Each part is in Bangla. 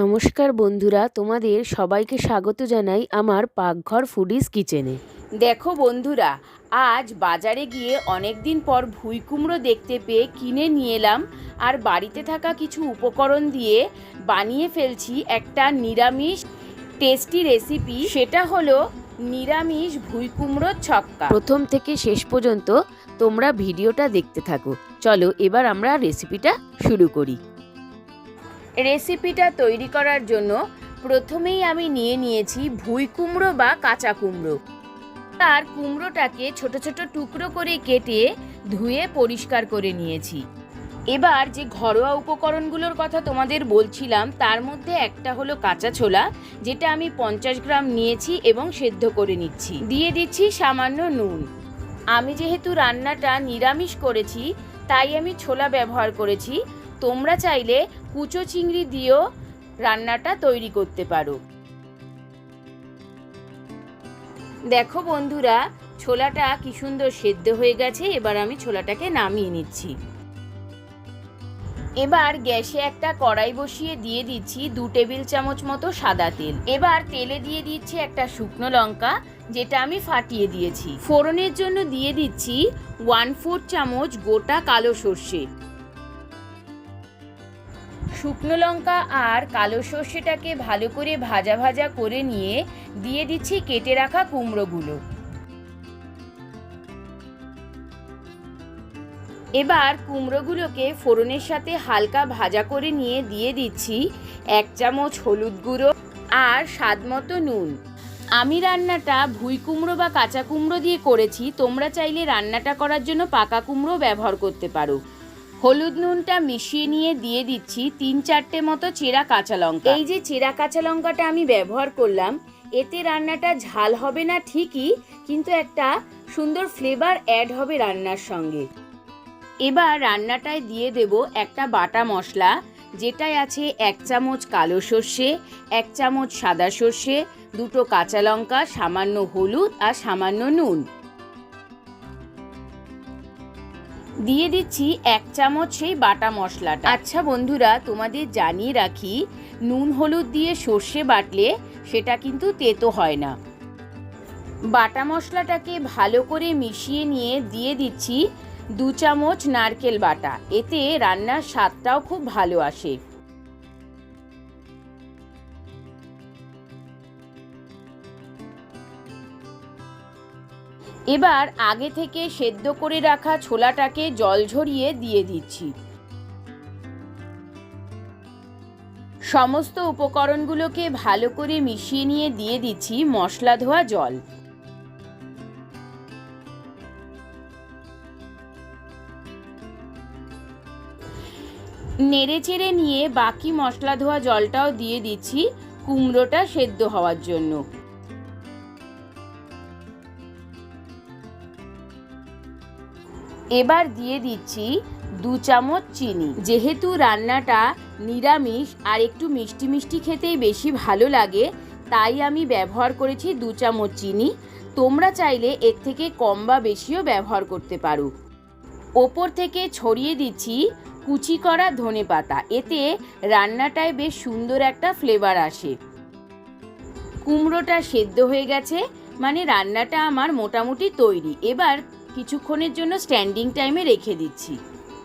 নমস্কার বন্ধুরা তোমাদের সবাইকে স্বাগত জানাই আমার পাকঘর ফুডিস কিচেনে। দেখো বন্ধুরা আজ বাজারে গিয়ে অনেক দিন পর ভুই কুমড়ো দেখতে পেয়ে কিনে নিয়ে এলাম আর বাড়িতে থাকা কিছু উপকরণ দিয়ে বানিয়ে ফেলছি একটা নিরামিষ টেস্টি রেসিপি। সেটা হলো নিরামিষ ভুই কুমড়োর ছক্কা। প্রথম থেকে শেষ পর্যন্ত তোমরা ভিডিওটা দেখতে থাকো। চলো এবার আমরা রেসিপিটা শুরু করি। রেসিপিটা তৈরি করার জন্য প্রথমেই আমি নিয়ে নিয়েছি ভুই কুমড়ো বা কাঁচা কুমড়ো। তার কুমড়োটাকে ছোট ছোট টুকরো করে কেটে ধুয়ে পরিষ্কার করে নিয়েছি। এবার যে ঘরোয়া উপকরণগুলোর কথা তোমাদের বলছিলাম, তার মধ্যে একটা হলো কাঁচা ছোলা, যেটা আমি পঞ্চাশ গ্রাম নিয়েছি এবং সেদ্ধ করে নিচ্ছি। দিয়ে দিচ্ছি সামান্য নুন। আমি যেহেতু রান্নাটা নিরামিষ করেছি, তাই আমি ছোলা ব্যবহার করেছি। তোমরা চাইলে কুচো চিংড়ি দিয়েও রান্নাটা তৈরি করতে পারো। দেখো বন্ধুরা, ছোলাটা কি সুন্দর সেদ্ধ হয়ে গেছে, এবার আমি ছোলাটাকে নামিয়ে নিচ্ছি। এবার গ্যাসে একটা কড়াই বসিয়ে দিয়ে দিচ্ছি দু টেবিল চামচ মতো সাদা তেল। এবার তেলে দিয়ে দিচ্ছি একটা শুকনো লঙ্কা, যেটা আমি ফাটিয়ে দিয়েছি। ফোড়নের জন্য দিয়ে দিচ্ছি ওয়ান ফোর চামচ গোটা কালো সর্ষে। শুকনো লঙ্কা আর কালো সর্ষেটাকে ভালো করে ভাজা ভাজা করে নিয়ে দিয়ে দিচ্ছি কেটে রাখা কুমড়োগুলো। এবার কুমড়োগুলোকে ফোড়নের সাথে হালকা ভাজা করে নিয়ে দিয়ে দিচ্ছি এক চামচ হলুদ গুঁড়ো আর স্বাদ মতো নুন। আমি রান্নাটা ভুই কুমড়ো বা কাঁচা কুমড়ো দিয়ে করেছি, তোমরা চাইলে রান্নাটা করার জন্য পাকা কুমড়ো ব্যবহার করতে পারো। হলুদ নুনটা মিশিয়ে নিয়ে দিয়ে দিচ্ছি তিন চারটে মতো চেরা কাঁচা লঙ্কা। এই যে চেরা কাঁচা লঙ্কাটা আমি ব্যবহার করলাম এতে রান্নাটা ঝাল হবে না ঠিকই কিন্তু একটা সুন্দর ফ্লেভার অ্যাড হবে রান্নার সঙ্গে। এবার রান্নাটায় দিয়ে দেব একটা বাটা মশলা যেটায় আছে এক চামচ কালো সর্ষে এক চামচ সাদা সর্ষে দুটো কাঁচা লঙ্কা সামান্য হলুদ আর সামান্য নুন। দিয়ে দিচ্ছি এক চামচ সেই বাটা মশলাটা। আচ্ছা বন্ধুরা, তোমাদের জানিয়ে রাখি, নুন হলুদ দিয়ে সর্ষে বাটলে সেটা কিন্তু তেতো হয় না। বাটা মশলাটাকে ভালো করে মিশিয়ে নিয়ে দিয়ে দিচ্ছি দু চামচ নারকেল বাটা। এতে রান্নার স্বাদটাও খুব ভালো আসে। এবার আগে থেকে সেদ্ধ করে রাখা ছোলাটাকে জল ঝরিয়ে দিয়ে দিচ্ছি। সমস্ত উপকরণগুলোকে ভালো করে মিশিয়ে নিয়ে দিয়ে দিচ্ছি মশলা ধোয়া জল। নেড়ে চেড়ে নিয়ে বাকি মশলা ধোয়া জলটাও দিয়ে দিচ্ছি, কুমড়োটা সেদ্ধ হওয়ার জন্য। এবার দিয়ে দিচ্ছি দু চামচ চিনি। যেহেতু রান্নাটা নিরামিষ আর একটু মিষ্টি মিষ্টি খেতেই বেশি ভালো লাগে, তাই আমি ব্যবহার করেছি দু চামচ চিনি। তোমরা চাইলে এর থেকে কম বা বেশিও ব্যবহার করতে পারো। ওপর থেকে ছড়িয়ে দিচ্ছি কুচি করা ধনে পাতা। এতে রান্নাটায় বেশ সুন্দর একটা ফ্লেভার আসে। কুমড়োটা সেদ্ধ হয়ে গেছে মানে রান্নাটা আমার মোটামুটি তৈরি। এবার কিছুক্ষণের জন্য স্ট্যান্ডিং টাইমে রেখে দিচ্ছি।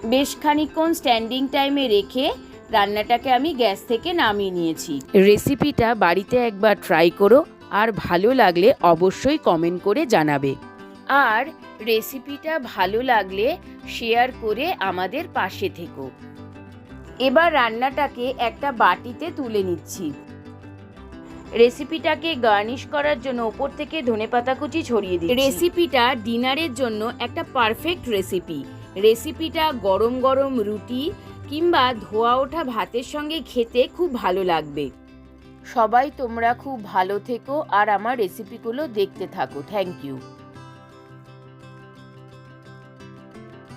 বেশ খানিকক্ষণ স্ট্যান্ডিং টাইমে রেখে রান্নাটাকে আমি গ্যাস থেকে নামিয়ে নিয়েছি। রেসিপিটা বাড়িতে একবার ট্রাই করো আর ভালো লাগলে অবশ্যই কমেন্ট করে জানাবে। আর রেসিপিটা ভালো লাগলে শেয়ার করে আমাদের পাশে থেকো। এবার রান্নাটাকে একটা বাটিতে তুলে নিচ্ছি। রেসিপিটাকে গার্নিশ করার জন্য ওপর থেকে ধনেপাতা কুচি ছড়িয়ে দিই রেসিপিটা ডিনারের জন্য একটা পারফেক্ট রেসিপি রেসিপিটা গরম গরম রুটি কিংবা ধোয়া ওঠা ভাতের সঙ্গে খেতে খুব ভালো লাগবে। সবাই তোমরা খুব ভালো থেকো আর আমার রেসিপিগুলো দেখতে থাকো। Thank you